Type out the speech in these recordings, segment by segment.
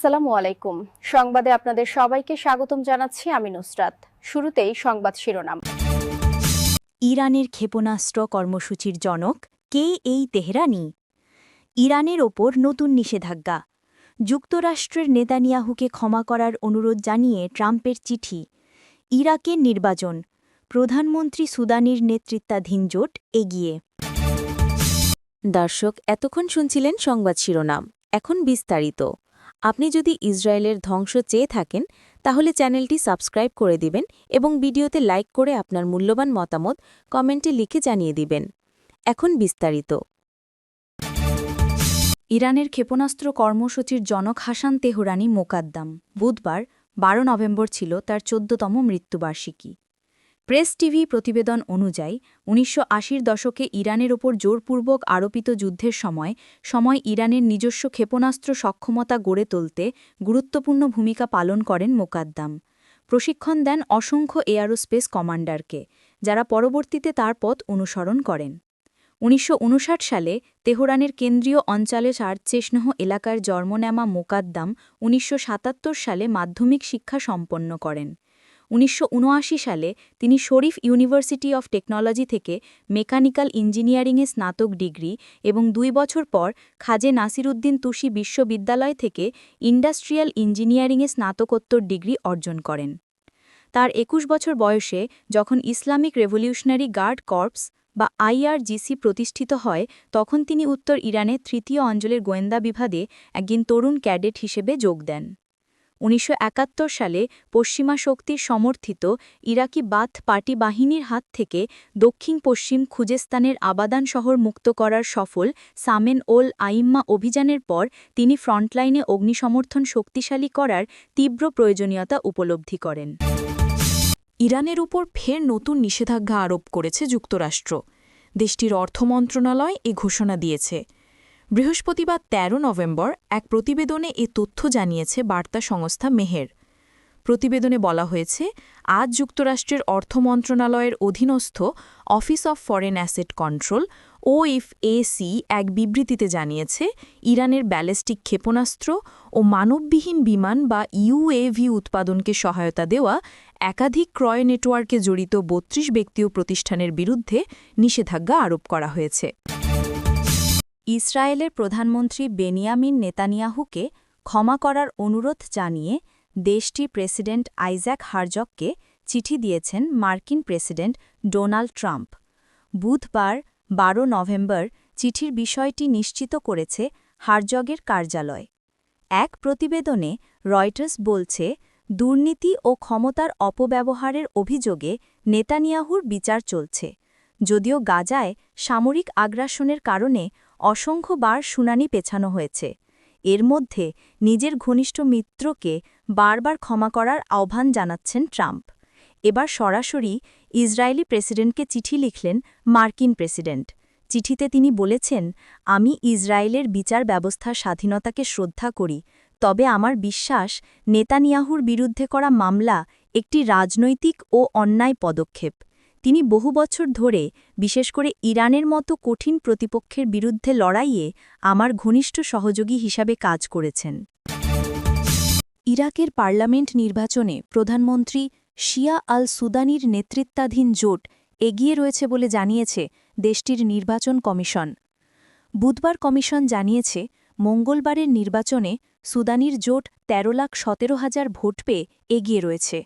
আসসালামু আলাইকুম। সংবাদে আপনাদের সবাইকে স্বাগতম জানাচ্ছি আমি নুসরাত। শুরুতেই সংবাদ শিরোনাম। ইরানের ক্ষেপণাস্ত্র কর্মসূচির জনক কে এই তেহরানি? ইরানের ওপর নতুন নিষেধাজ্ঞা। যুক্তরাষ্ট্রের নেতানিয়াহুকে ক্ষমা করার অনুরোধ জানিয়ে ট্রাম্পের চিঠি। ইরাকের নির্বাচন। প্রধানমন্ত্রী সুদানির নেতৃত্বাধীন জোট এগিয়ে। দর্শক এতক্ষণ শুনছিলেন সংবাদ শিরোনাম। এখন বিস্তারিত। আপনি যদি ইসরায়েলের ধ্বংস চেয়ে থাকেন, তাহলে চ্যানেলটি সাবস্ক্রাইব করে দিবেন এবং ভিডিওতে লাইক করে আপনার মূল্যবান মতামত কমেন্টে লিখে জানিয়ে দিবেন। এখন বিস্তারিত। ইরানের ক্ষেপণাস্ত্র কর্মসূচির জনক হাসান তেহরানি মোকাদ্দাম। বুধবার, বারো নভেম্বর ছিল তার চোদ্দতম মৃত্যুবার্ষিকী। প্রেস টিভি প্রতিবেদন অনুযায়ী, উনিশশো দশকে ইরানের ওপর জোরপূর্বক আরোপিত যুদ্ধের সময় সময় ইরানের নিজস্ব ক্ষেপণাস্ত্র সক্ষমতা গড়ে তুলতে গুরুত্বপূর্ণ ভূমিকা পালন করেন মোকাদ্দাম। প্রশিক্ষণ দেন অসংখ্য এয়ারোস্পেস কমান্ডারকে, যারা পরবর্তীতে তার পথ অনুসরণ করেন। উনিশশো উনষাট সালে তেহরানের কেন্দ্রীয় অঞ্চলে সার্চেষ্ণহ এলাকার জন্ম নেওয়া মোকাদ্দাম উনিশশো সাতাত্তর সালে মাধ্যমিক শিক্ষা সম্পন্ন করেন। উনিশশো উনআশি সালে তিনি শরীফ ইউনিভার্সিটি অফ টেকনোলজি থেকে মেকানিক্যাল ইঞ্জিনিয়ারিংয়ে স্নাতক ডিগ্রি এবং দুই বছর পর খাজে নাসিরুদ্দিন তুষি বিশ্ববিদ্যালয় থেকে ইন্ডাস্ট্রিয়াল ইঞ্জিনিয়ারিংয়ে স্নাতকোত্তর ডিগ্রি অর্জন করেন। তার একুশ বছর বয়সে যখন ইসলামিক রেভলিউশনারি গার্ড কর্পস বা আইআরজিসি প্রতিষ্ঠিত হয়, তখন তিনি উত্তর ইরানে তৃতীয় অঞ্চলের গোয়েন্দা বিভাগে একজন তরুণ ক্যাডেট হিসেবে যোগ দেন। উনিশশো একাত্তর সালে পশ্চিমা শক্তির সমর্থিত ইরাকি বাথ পার্টি বাহিনীর হাত থেকে দক্ষিণ পশ্চিম খুজেস্তানের আবাদান শহর মুক্ত করার সফল সামেন ওল আইম্মা অভিযানের পর তিনি ফ্রন্টলাইনে অগ্নিসমর্থন শক্তিশালী করার তীব্র প্রয়োজনীয়তা উপলব্ধি করেন। ইরানের উপর ফের নতুন নিষেধাজ্ঞা আরোপ করেছে যুক্তরাষ্ট্র। দেশটির অর্থ মন্ত্রণালয় এ ঘোষণা দিয়েছে। বৃহস্পতিবার ১৩ নভেম্বর এক প্রতিবেদনে এ তথ্য জানিয়েছে বার্তা সংস্থা মেহের। প্রতিবেদনে বলা হয়েছে, আজ যুক্তরাষ্ট্রের অর্থ মন্ত্রণালয়ের অধীনস্থ Office of Foreign Asset Control OFAC এক বিবৃতিতে জানিয়েছে, ইরানের ব্যালিস্টিক ক্ষেপণাস্ত্র ও মানববিহীন বিমান বা ইউএভি উৎপাদনকে সহায়তা দেওয়া, একাধিক ক্রয় নেটওয়ার্কে জড়িত বত্রিশ ব্যক্তি ও প্রতিষ্ঠানের বিরুদ্ধে নিষেধাজ্ঞা আরোপ করা হয়েছে। ইসরায়েলের প্রধানমন্ত্রী বেনিয়ামিন নেতানিয়াহুকে ক্ষমা করার অনুরোধ জানিয়ে দেশটি প্রেসিডেন্ট আইজ্যাক হারজককে চিঠি দিয়েছেন মার্কিন প্রেসিডেন্ট ডোনাল্ড ট্রাম্প। বুধবার বারো নভেম্বর চিঠির বিষয়টি নিশ্চিত করেছে হারজগের কার্যালয়। এক প্রতিবেদনে রয়টার্স বলছে, দুর্নীতি ও ক্ষমতার অপব্যবহারের অভিযোগে নেতানিয়াহুর বিচার চলছে। যদিও গাজায় সামরিক আগ্রাসনের কারণে অসংখ্যবার শুনানি পেছানো হয়েছে। এর মধ্যে নিজের ঘনিষ্ঠ মিত্রকে বারবার ক্ষমা করার আহ্বান জানাচ্ছেন ট্রাম্প। এবার সরাসরি ইসরায়েলি প্রেসিডেন্টকে চিঠি লিখলেন মার্কিন প্রেসিডেন্ট। চিঠিতে তিনি বলেছেন, আমি ইসরায়েলের বিচার ব্যবস্থার স্বাধীনতাকে শ্রদ্ধা করি, তবে আমার বিশ্বাস নেতানিয়াহুর বিরুদ্ধে করা মামলা একটি রাজনৈতিক ও অন্যায় পদক্ষেপ। তিনি বহু বছর ধরে, বিশেষ করে ইরানের মতো কঠিন প্রতিপক্ষের বিরুদ্ধে লড়াইয়ে আমার ঘনিষ্ঠ সহযোগী হিসাবে কাজ করেছেন। ইরাকের পার্লামেন্ট নির্বাচনে প্রধানমন্ত্রী শিয়া আল সুদানির নেতৃত্বাধীন জোট এগিয়ে রয়েছে বলে জানিয়েছে দেশটির নির্বাচন কমিশন। বুধবার কমিশন জানিয়েছে, মঙ্গলবারের নির্বাচনে সুদানির জোট ১৩ লাখ সতেরো হাজার ভোট পেয়ে এগিয়ে রয়েছে।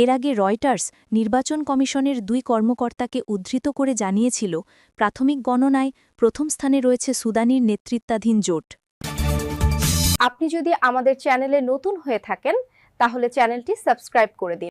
এর আগে রয়টার্স নির্বাচন কমিশনের দুই কর্মকর্তাকে উদ্ধৃত করে জানিয়েছিল, প্রাথমিক গণনায় প্রথম স্থানে রয়েছে সুদানির নেতৃত্বাধীন জোট। আপনি যদি আমাদের চ্যানেলে নতুন হয়ে থাকেন, তাহলে চ্যানেলটি সাবস্ক্রাইব করে দিন।